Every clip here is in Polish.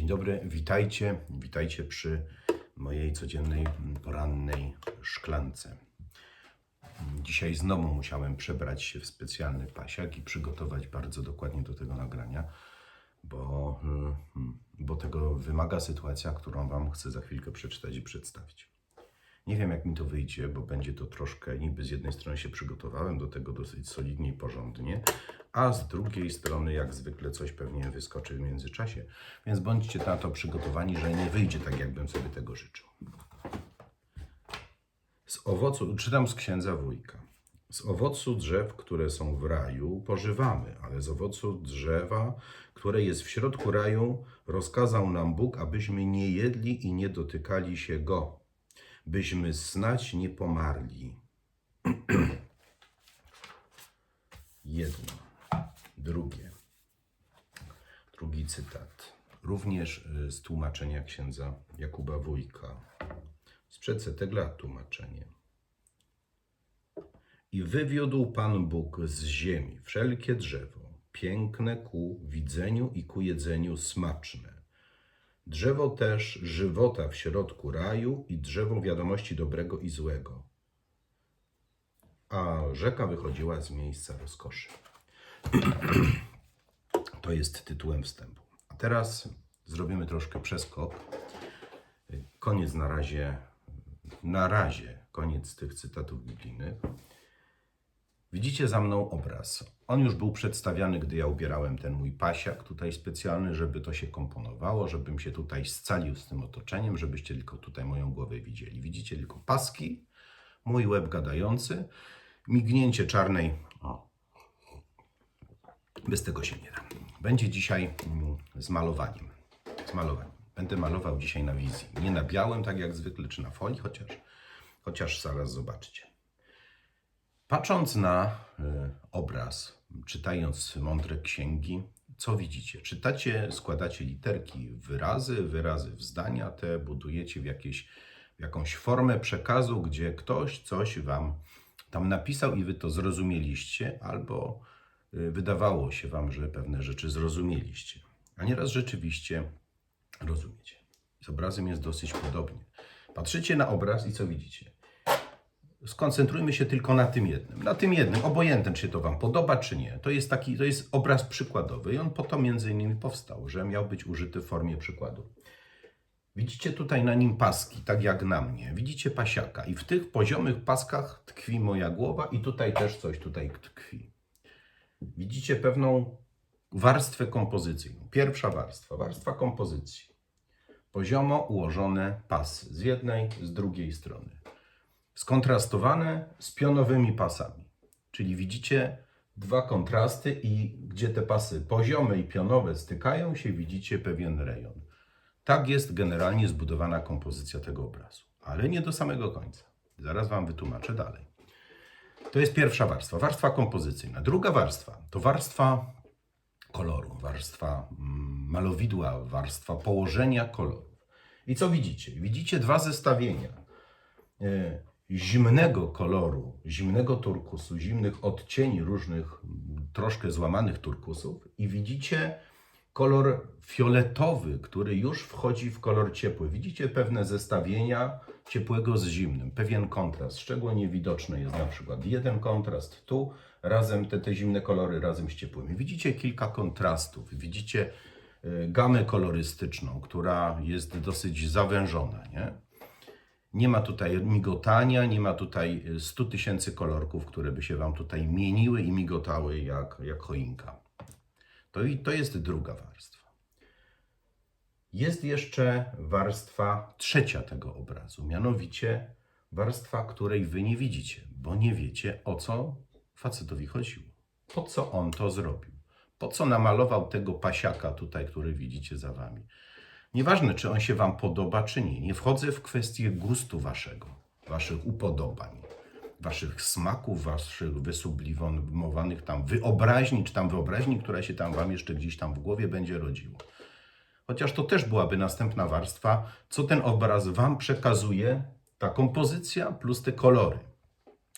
Dzień dobry, witajcie, witajcie przy mojej codziennej porannej szklance. Dzisiaj znowu musiałem przebrać się w specjalny pasiak i przygotować bardzo dokładnie do tego nagrania, bo, mm, bo tego wymaga sytuacja, którą Wam chcę za chwilkę przeczytać i przedstawić. Nie wiem, jak mi to wyjdzie, bo będzie to troszkę, niby z jednej strony się przygotowałem do tego dosyć solidnie i porządnie, a z drugiej strony, jak zwykle, coś pewnie wyskoczy w międzyczasie. Więc bądźcie na to przygotowani, że nie wyjdzie tak, jakbym sobie tego życzył. Z owocu, czytam z księdza wujka. Z owocu drzew, które są w raju, pożywamy, ale z owocu drzewa, które jest w środku raju, rozkazał nam Bóg, abyśmy nie jedli i nie dotykali się go, byśmy snać nie pomarli. Jedno. Drugie. Drugi cytat. Również y, z tłumaczenia księdza Jakuba Wójka. Sprzed setek lat tłumaczenie. I wywiódł Pan Bóg z ziemi wszelkie drzewo, piękne ku widzeniu i ku jedzeniu smaczne. Drzewo też żywota w środku raju i drzewo wiadomości dobrego i złego. A rzeka wychodziła z miejsca rozkoszy. To jest tytułem wstępu. A teraz zrobimy troszkę przeskok. Koniec na razie, na razie koniec tych cytatów biblijnych. Widzicie za mną obraz. On już był przedstawiany, gdy ja ubierałem ten mój pasiak tutaj specjalny, żeby to się komponowało, żebym się tutaj scalił z tym otoczeniem, żebyście tylko tutaj moją głowę widzieli. Widzicie tylko paski, mój łeb gadający, mignięcie czarnej. O. Bez tego się nie da. Będzie dzisiaj mm, z malowaniem. Z malowaniem. Będę malował dzisiaj na wizji. Nie na białym, tak jak zwykle, czy na folii, chociaż, chociaż zaraz zobaczycie. Patrząc na y, obraz, czytając mądre księgi, co widzicie? Czytacie, składacie literki wyrazy, wyrazy w zdania, te budujecie w, jakieś, w jakąś formę przekazu, gdzie ktoś coś wam tam napisał i wy to zrozumieliście, albo y, wydawało się wam, że pewne rzeczy zrozumieliście. A nieraz rzeczywiście rozumiecie. Z obrazem jest dosyć podobnie. Patrzycie na obraz i co widzicie? Skoncentrujmy się tylko na tym jednym. Na tym jednym, obojętne czy to Wam podoba, czy nie. To jest taki, to jest obraz przykładowy i on po to między innymi powstał, że miał być użyty w formie przykładu. Widzicie tutaj na nim paski, tak jak na mnie. Widzicie pasiaka i w tych poziomych paskach tkwi moja głowa i tutaj też coś tutaj tkwi. Widzicie pewną warstwę kompozycyjną. Pierwsza warstwa, warstwa kompozycji. Poziomo ułożone pasy z jednej, z drugiej strony skontrastowane z pionowymi pasami. Czyli widzicie dwa kontrasty i gdzie te pasy poziome i pionowe stykają się, widzicie pewien rejon. Tak jest generalnie zbudowana kompozycja tego obrazu, ale nie do samego końca. Zaraz Wam wytłumaczę dalej. To jest pierwsza warstwa, warstwa kompozycyjna. Druga warstwa to warstwa koloru, warstwa mm, malowidła, warstwa położenia kolorów. I co widzicie? Widzicie dwa zestawienia. Zimnego koloru, zimnego turkusu, zimnych odcieni różnych, troszkę złamanych turkusów i widzicie kolor fioletowy, który już wchodzi w kolor ciepły. Widzicie pewne zestawienia ciepłego z zimnym, pewien kontrast. Szczególnie widoczny jest na przykład jeden kontrast tu, razem te, te zimne kolory razem z ciepłymi. Widzicie kilka kontrastów, widzicie y, gamę kolorystyczną, która jest dosyć zawężona, nie? Nie ma tutaj migotania, nie ma tutaj 100 tysięcy kolorków, które by się Wam tutaj mieniły i migotały jak, jak choinka. To, i to jest druga warstwa. Jest jeszcze warstwa trzecia tego obrazu, mianowicie warstwa, której Wy nie widzicie, bo nie wiecie o co facetowi chodziło. Po co on to zrobił? Po co namalował tego pasiaka tutaj, który widzicie za Wami? Nieważne, czy on się Wam podoba, czy nie. Nie wchodzę w kwestię gustu Waszego, Waszych upodobań, Waszych smaków, Waszych wysublimowanych tam wyobraźni, czy tam wyobraźni, która się tam Wam jeszcze gdzieś tam w głowie będzie rodziło. Chociaż to też byłaby następna warstwa, co ten obraz Wam przekazuje, ta kompozycja plus te kolory.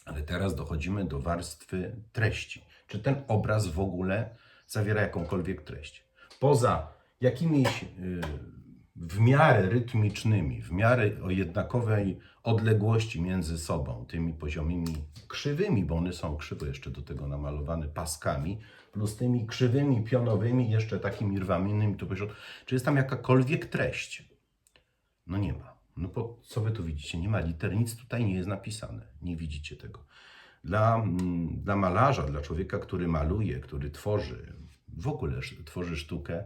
Ale teraz dochodzimy do warstwy treści. Czy ten obraz w ogóle zawiera jakąkolwiek treść? Poza jakimiś y, w miarę rytmicznymi, w miarę o jednakowej odległości między sobą, tymi poziomymi krzywymi, bo one są krzywo jeszcze do tego namalowane paskami, plus tymi krzywymi pionowymi, jeszcze takimi rwanymi, tu pośród, czy jest tam jakakolwiek treść? No nie ma. No co wy tu widzicie? Nie ma liter, nic tutaj nie jest napisane. Nie widzicie tego. Dla, mm, dla malarza, dla człowieka, który maluje, który tworzy, w ogóle tworzy sztukę,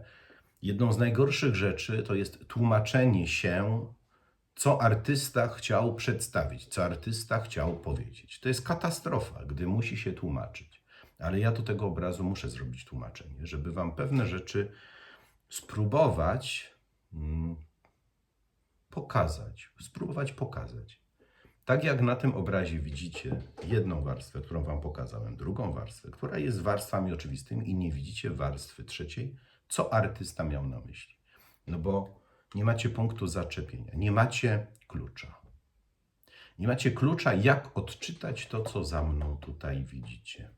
jedną z najgorszych rzeczy to jest tłumaczenie się, co artysta chciał przedstawić, co artysta chciał powiedzieć. To jest katastrofa, gdy musi się tłumaczyć. Ale ja do tego obrazu muszę zrobić tłumaczenie, żeby wam pewne rzeczy spróbować mm, pokazać, spróbować pokazać. Tak jak na tym obrazie widzicie jedną warstwę, którą Wam pokazałem, drugą warstwę, która jest warstwami oczywistymi i nie widzicie warstwy trzeciej, co artysta miał na myśli. No bo nie macie punktu zaczepienia, nie macie klucza. Nie macie klucza, jak odczytać to, co za mną tutaj widzicie.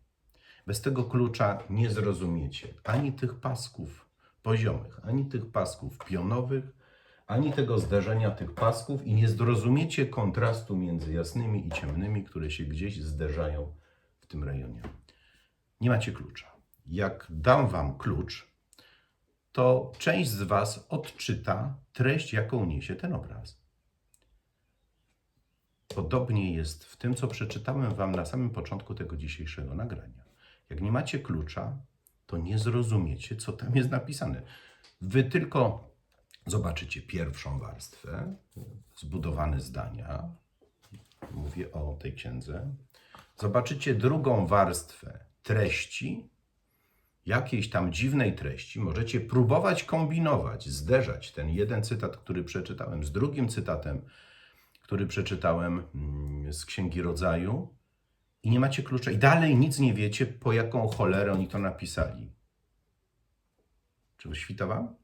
Bez tego klucza nie zrozumiecie ani tych pasków poziomych, ani tych pasków pionowych, ani tego zderzenia tych pasków i nie zrozumiecie kontrastu między jasnymi i ciemnymi, które się gdzieś zderzają w tym rejonie. Nie macie klucza. Jak dam wam klucz, to część z was odczyta treść, jaką niesie ten obraz. Podobnie jest w tym, co przeczytałem wam na samym początku tego dzisiejszego nagrania. Jak nie macie klucza, to nie zrozumiecie, co tam jest napisane. Wy tylko zobaczycie pierwszą warstwę, zbudowane zdania. Mówię o tej księdze. Zobaczycie drugą warstwę treści, jakiejś tam dziwnej treści. Możecie próbować kombinować, zderzać ten jeden cytat, który przeczytałem, z drugim cytatem, który przeczytałem mm, z Księgi Rodzaju. I nie macie klucza. I dalej nic nie wiecie, po jaką cholerę oni to napisali. Czy świta wam?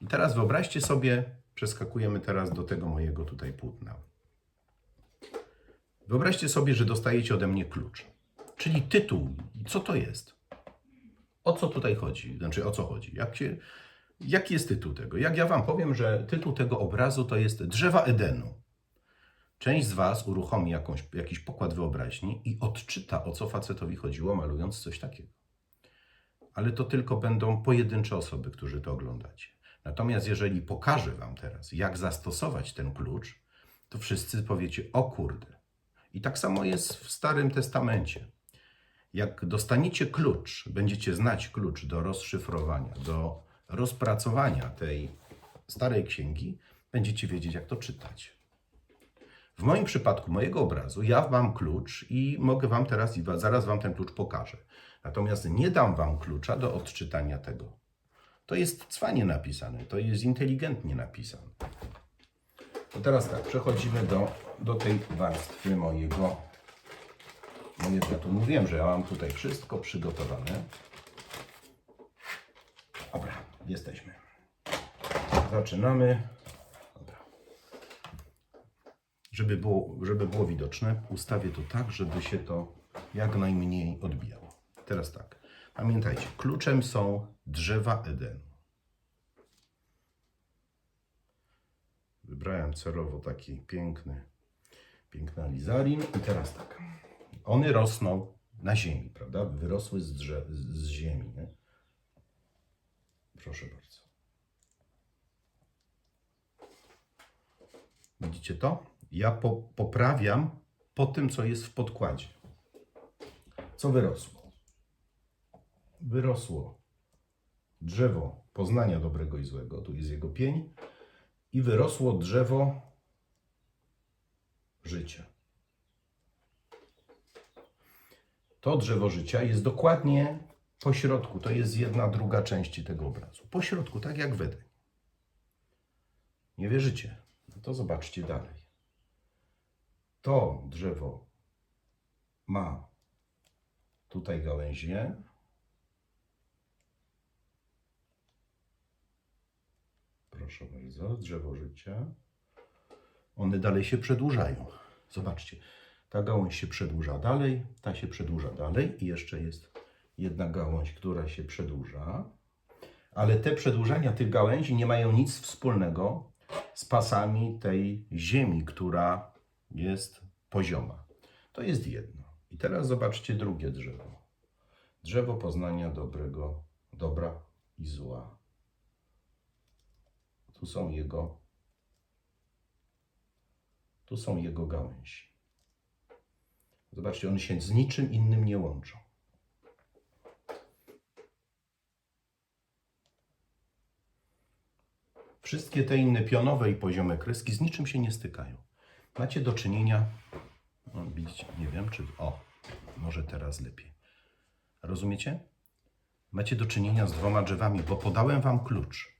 I teraz wyobraźcie sobie, przeskakujemy teraz do tego mojego tutaj płótna. Wyobraźcie sobie, że dostajecie ode mnie klucz, czyli tytuł. Co to jest? O co tutaj chodzi? Znaczy, o co chodzi? Jak się, jaki jest tytuł tego? Jak ja Wam powiem, że tytuł tego obrazu to jest Drzewa Edenu. Część z Was uruchomi jakąś, jakiś pokład wyobraźni i odczyta, o co facetowi chodziło, malując coś takiego ale to tylko będą pojedyncze osoby, którzy to oglądacie. Natomiast jeżeli pokażę Wam teraz, jak zastosować ten klucz, to wszyscy powiecie: O kurde. I tak samo jest w Starym Testamencie. Jak dostaniecie klucz, będziecie znać klucz do rozszyfrowania, do rozpracowania tej starej księgi, będziecie wiedzieć, jak to czytać. W moim przypadku, mojego obrazu, ja mam klucz i mogę Wam teraz, i zaraz Wam ten klucz pokażę. Natomiast nie dam Wam klucza do odczytania tego. To jest cwanie napisane, to jest inteligentnie napisane. To teraz tak, przechodzimy do, do tej warstwy mojego. Moje, ja tu mówiłem, że ja mam tutaj wszystko przygotowane. Dobra, jesteśmy. Zaczynamy. Dobra. Żeby było, żeby było widoczne, ustawię to tak, żeby się to jak najmniej odbijało. Teraz tak. Pamiętajcie, kluczem są drzewa Edenu. Wybrałem celowo taki piękny, piękny alizarin. I teraz tak. One rosną na ziemi, prawda? Wyrosły z, drze- z z ziemi. Nie? Proszę bardzo. Widzicie to? Ja po, poprawiam po tym, co jest w podkładzie. Co wyrosło? Wyrosło drzewo poznania dobrego i złego, tu jest jego pień, i wyrosło drzewo życia. To drzewo życia jest dokładnie po środku, to jest jedna druga części tego obrazu. Po środku, tak jak w Edenie. Nie wierzycie? No to zobaczcie dalej. To drzewo ma tutaj gałęzie. Proszę bardzo, drzewo życia. One dalej się przedłużają. Zobaczcie, ta gałąź się przedłuża dalej, ta się przedłuża dalej i jeszcze jest jedna gałąź, która się przedłuża. Ale te przedłużania tych gałęzi nie mają nic wspólnego z pasami tej ziemi, która jest pozioma. To jest jedno. I teraz zobaczcie drugie drzewo. Drzewo poznania dobrego, dobra i zła. Tu są jego, tu są jego gałęzi. Zobaczcie, one się z niczym innym nie łączą. Wszystkie te inne pionowe i poziome kreski z niczym się nie stykają. Macie do czynienia, no widzicie, nie wiem czy, o, może teraz lepiej. Rozumiecie? Macie do czynienia z dwoma drzewami, bo podałem wam klucz.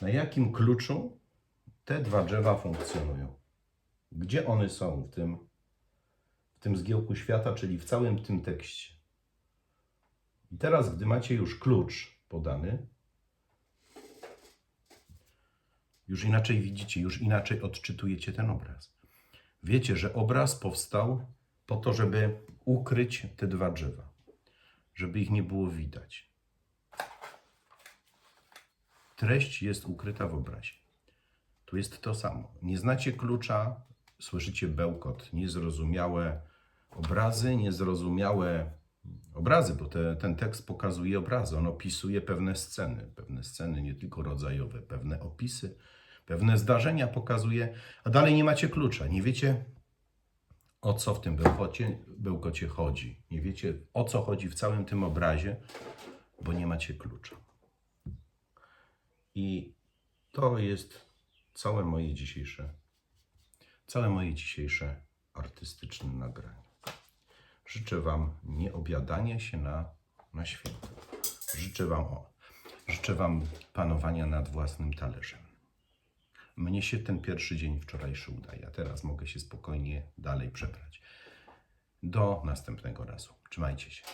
Na jakim kluczu te dwa drzewa funkcjonują? Gdzie one są w tym, w tym zgiełku świata, czyli w całym tym tekście? I teraz, gdy macie już klucz podany, już inaczej widzicie, już inaczej odczytujecie ten obraz. Wiecie, że obraz powstał po to, żeby ukryć te dwa drzewa, żeby ich nie było widać. Treść jest ukryta w obrazie. Tu jest to samo. Nie znacie klucza, słyszycie bełkot, niezrozumiałe obrazy, niezrozumiałe obrazy, bo te, ten tekst pokazuje obrazy. On opisuje pewne sceny, pewne sceny nie tylko rodzajowe, pewne opisy, pewne zdarzenia pokazuje, a dalej nie macie klucza. Nie wiecie, o co w tym bełkocie, bełkocie chodzi. Nie wiecie, o co chodzi w całym tym obrazie, bo nie macie klucza. I to jest całe moje dzisiejsze, całe moje dzisiejsze artystyczne nagranie. Życzę Wam nie obiadania się na, na święto. Życzę Wam, o, życzę Wam panowania nad własnym talerzem. Mnie się ten pierwszy dzień wczorajszy udaje, a teraz mogę się spokojnie dalej przebrać. Do następnego razu. Trzymajcie się.